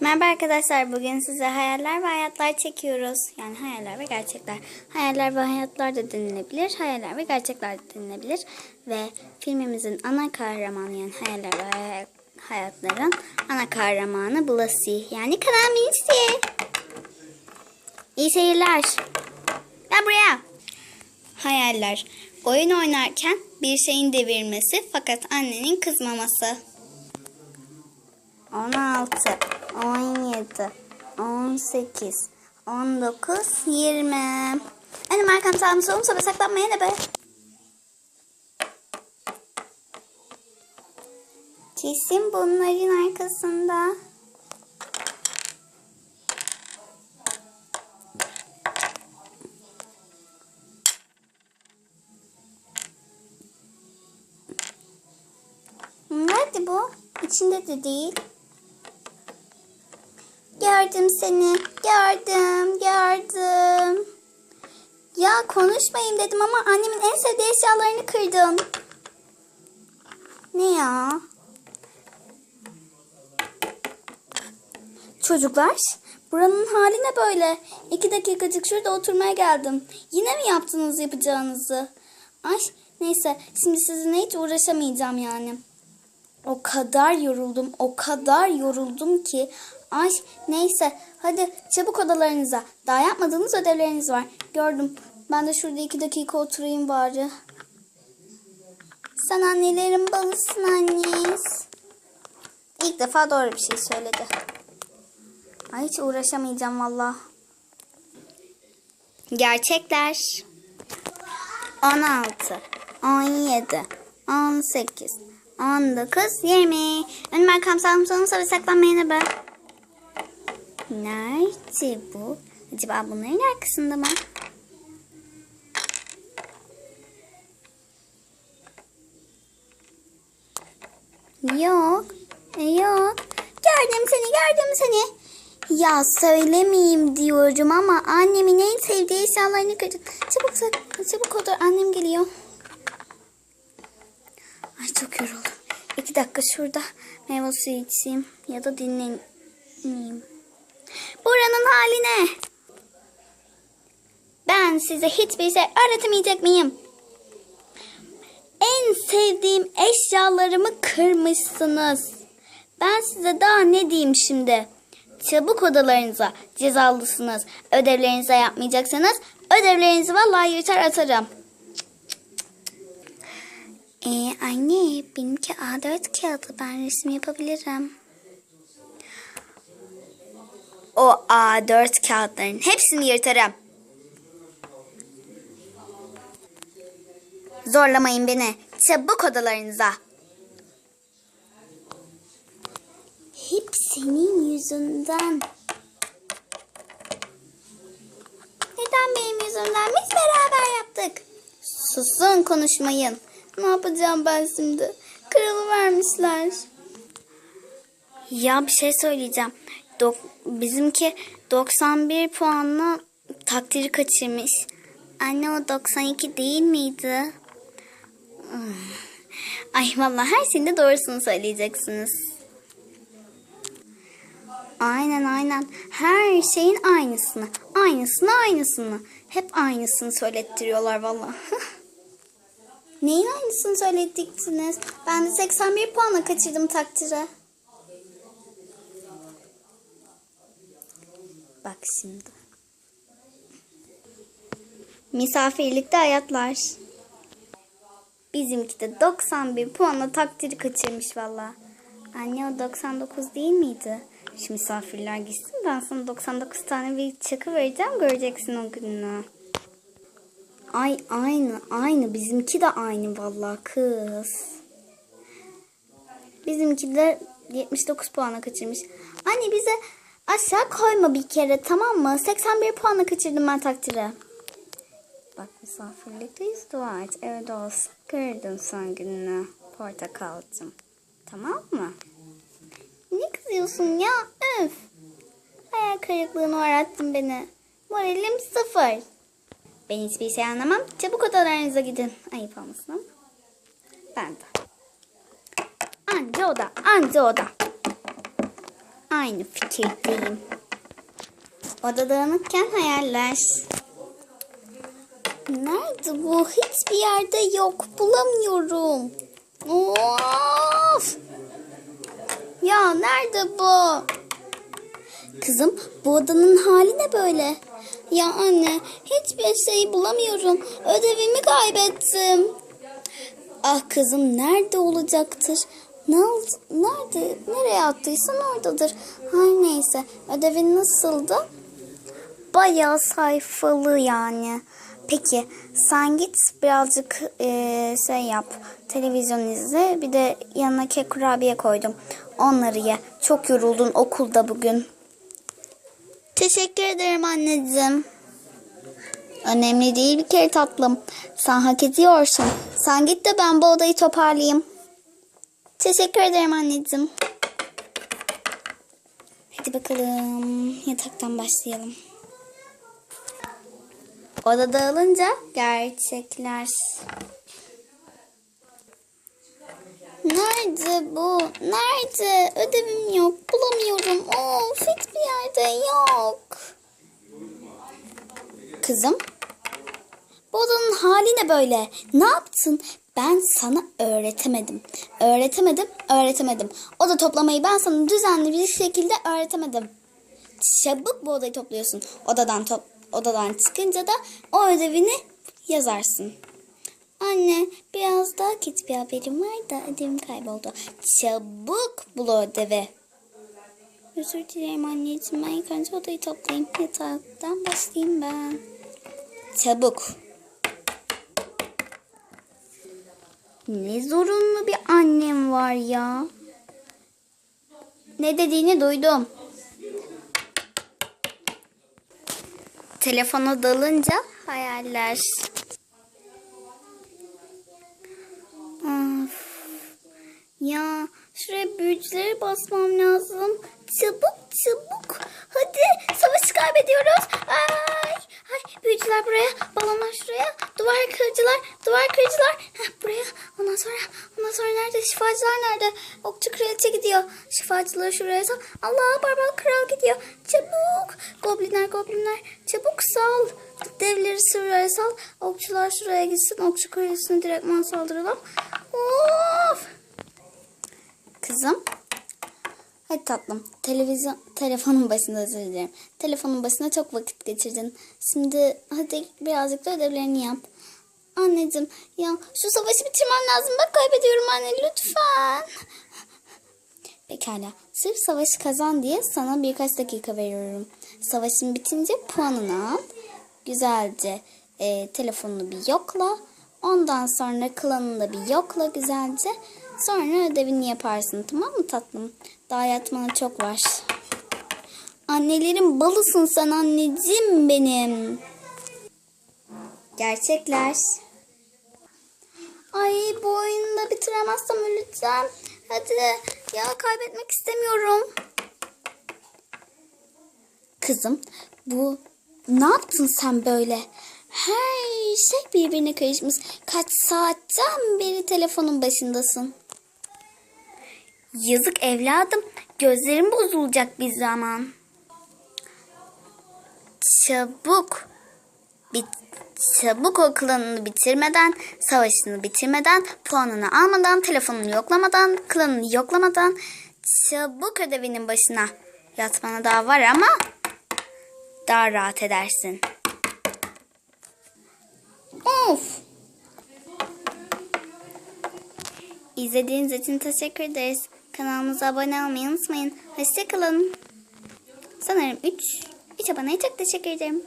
Merhaba arkadaşlar. Bugün size hayaller ve hayatlar çekiyoruz. Yani hayaller ve gerçekler. Hayaller ve hayatlar da denilebilir. Hayaller ve gerçekler de denilebilir. Ve filmimizin ana kahramanı yani hayaller ve hay- hayatların ana kahramanı Blasi. Yani Karamisi. İyi seyirler. Gel buraya. Hayaller. Oyun oynarken bir şeyin devirmesi fakat annenin kızmaması. 16, 17, 18, 19, 20. Önüm arkam sağım solum sobe saklanmaya ne be? Kesin bunların arkasında. Nerede bu? İçinde de değil. Gördüm seni. Gördüm. Gördüm. Ya konuşmayayım dedim ama annemin en sevdiği eşyalarını kırdın. Ne ya? Çocuklar, buranın hali ne böyle? İki dakikacık şurada oturmaya geldim. Yine mi yaptınız yapacağınızı? Ay, neyse, şimdi sizinle hiç uğraşamayacağım yani. O kadar yoruldum, o kadar yoruldum ki. Ay neyse hadi çabuk odalarınıza. Daha yapmadığınız ödevleriniz var. Gördüm. Ben de şurada iki dakika oturayım bari. Sen annelerin balısın annes. İlk defa doğru bir şey söyledi. Ay hiç uğraşamayacağım valla. Gerçekler. 16, 17, 18, 19, 20. Önüm arkam sağım solum sarı saklanmayın be. Nerede bu? Acaba bunların arkasında mı? Yok. E, Yok. Gördüm seni gördüm seni. Ya söylemeyeyim diyorum ama annemin en sevdiği eşyalarını kırdım. Çabuk çabuk otur annem geliyor. Ay çok yoruldum. İki dakika şurada meyve suyu içeyim ya da dinleneyim. Buranın hali ne? Ben size hiçbir şey öğretemeyecek miyim? En sevdiğim eşyalarımı kırmışsınız. Ben size daha ne diyeyim şimdi? Çabuk odalarınıza cezalısınız. Ödevlerinizi yapmayacaksanız ödevlerinizi vallahi yırtar atarım. Ee, anne benimki A4 kağıdı ben resim yapabilirim. O A4 kağıtların hepsini yırtarım. Zorlamayın beni. Çabuk odalarınıza. Hep senin yüzünden. Neden benim yüzümden? Biz beraber yaptık. Susun konuşmayın. Ne yapacağım ben şimdi? Kralı vermişler. Ya bir şey söyleyeceğim. Dok bizimki 91 puanla takdiri kaçırmış. Anne o 92 değil miydi? Hmm. Ay vallahi her şeyin de doğrusunu söyleyeceksiniz. Aynen aynen. Her şeyin aynısını. Aynısını aynısını. Hep aynısını söylettiriyorlar vallahi. Neyin aynısını söylettiksiniz? Ben de 81 puanla kaçırdım takdiri. Bak şimdi. Misafirlikte hayatlar. Bizimki de 91 puanla takdiri kaçırmış valla. Anne o 99 değil miydi? Şu misafirler gitsin ben sana 99 tane bir çakı vereceğim göreceksin o gününü. Ay aynı aynı bizimki de aynı valla kız. Bizimki de 79 puana kaçırmış. Anne bize aşağı koyma bir kere tamam mı? 81 puana kaçırdım ben takdiri. Bak misafirlikteyiz et. Evde olsun. Kırdım son gününü. Portakalcım. Tamam mı? Ne kızıyorsun ya? Öf. Hayal kırıklığına uğrattın beni. Moralim sıfır. Ben hiçbir şey anlamam. Çabuk odalarınıza gidin. Ayıp olmasın. Ben de. Anca oda. Anca oda. Aynı fikirdeyim. Oda dağınıkken hayaller. Nerede bu? Hiçbir yerde yok. Bulamıyorum. Of! Ya nerede bu? Kızım bu odanın hali ne böyle? Ya anne hiçbir şeyi bulamıyorum. Ödevimi kaybettim. Ah kızım nerede olacaktır? Ne oldu? Nerede? Nereye attıysan oradadır. Her neyse. Ödevin nasıldı? Bayağı sayfalı yani. Peki sen git birazcık eee, şey yap. Televizyon izle. Bir de yanına kek kurabiye koydum. Onları ye. Çok yoruldun okulda bugün. Teşekkür ederim anneciğim. Önemli değil bir kere tatlım. Sen hak ediyorsun. Sen git de ben bu odayı toparlayayım. Teşekkür ederim anneciğim. Hadi bakalım yataktan başlayalım. Oda dağılınca gerçekler. Nerede bu? Nerede? Ödevim yok. Bulamıyorum. Of hiçbir yerde yok. Kızım. Bu odanın hali ne böyle? Ne yaptın? Ben sana öğretemedim. Öğretemedim, öğretemedim. Oda toplamayı ben sana düzenli bir şekilde öğretemedim. Çabuk bu odayı topluyorsun. Odadan top, odadan çıkınca da o ödevini yazarsın. Anne biraz daha kötü bir haberim var da ödevim kayboldu. Çabuk bul ödevi. Özür dilerim anneciğim. Ben ilk önce odayı toplayayım. Yataktan başlayayım ben. Çabuk. Ne zorunlu bir annem var ya. Ne dediğini duydum. Telefona dalınca hayaller. Of. Ya şuraya büyücülere basmam lazım. Çabuk çabuk. Hadi savaşı kaybediyoruz. Ay, büyücüler buraya. Balonlar şuraya. Duvar kırıcılar. Duvar kırıcılar. Heh, buraya. Ondan sonra ondan sonra nerede? Şifacılar nerede? Okçu kraliçe gidiyor. Şifacıları şuraya sal. Allah barbar kral gidiyor. Çabuk. Goblinler goblinler. Çabuk sal. Devleri şuraya sal. Okçular şuraya gitsin. Okçu kraliçesine direktman saldıralım. Of. Kızım. Hadi tatlım. Televizyon, telefonun başında özür dilerim. Telefonun başında çok vakit geçirdin. Şimdi hadi birazcık da ödevlerini yap. Anneciğim ya şu savaşı bitirmem lazım. Bak kaybediyorum anne lütfen. Pekala. Sırf savaşı kazan diye sana birkaç dakika veriyorum. Savaşın bitince puanını al. Güzelce e, telefonunu bir yokla. Ondan sonra klanını da bir yokla güzelce. Sonra ödevini yaparsın tamam mı tatlım? Daha yatmana çok var. Annelerin balısın sen anneciğim benim. Gerçekler. Ay bu oyunu da bitiremezsem öleceğim. Hadi ya kaybetmek istemiyorum. Kızım bu ne yaptın sen böyle? Her şey birbirine karışmış. Kaç saatten beri telefonun başındasın. Yazık evladım. Gözlerim bozulacak bir zaman. Çabuk. Bit çabuk o klanını bitirmeden, savaşını bitirmeden, puanını almadan, telefonunu yoklamadan, klanını yoklamadan çabuk ödevinin başına yatmana daha var ama daha rahat edersin. Of! İzlediğiniz için teşekkür ederiz. Kanalımıza abone olmayı unutmayın. Hoşçakalın. Sanırım 3 3 aboneye çok teşekkür ederim.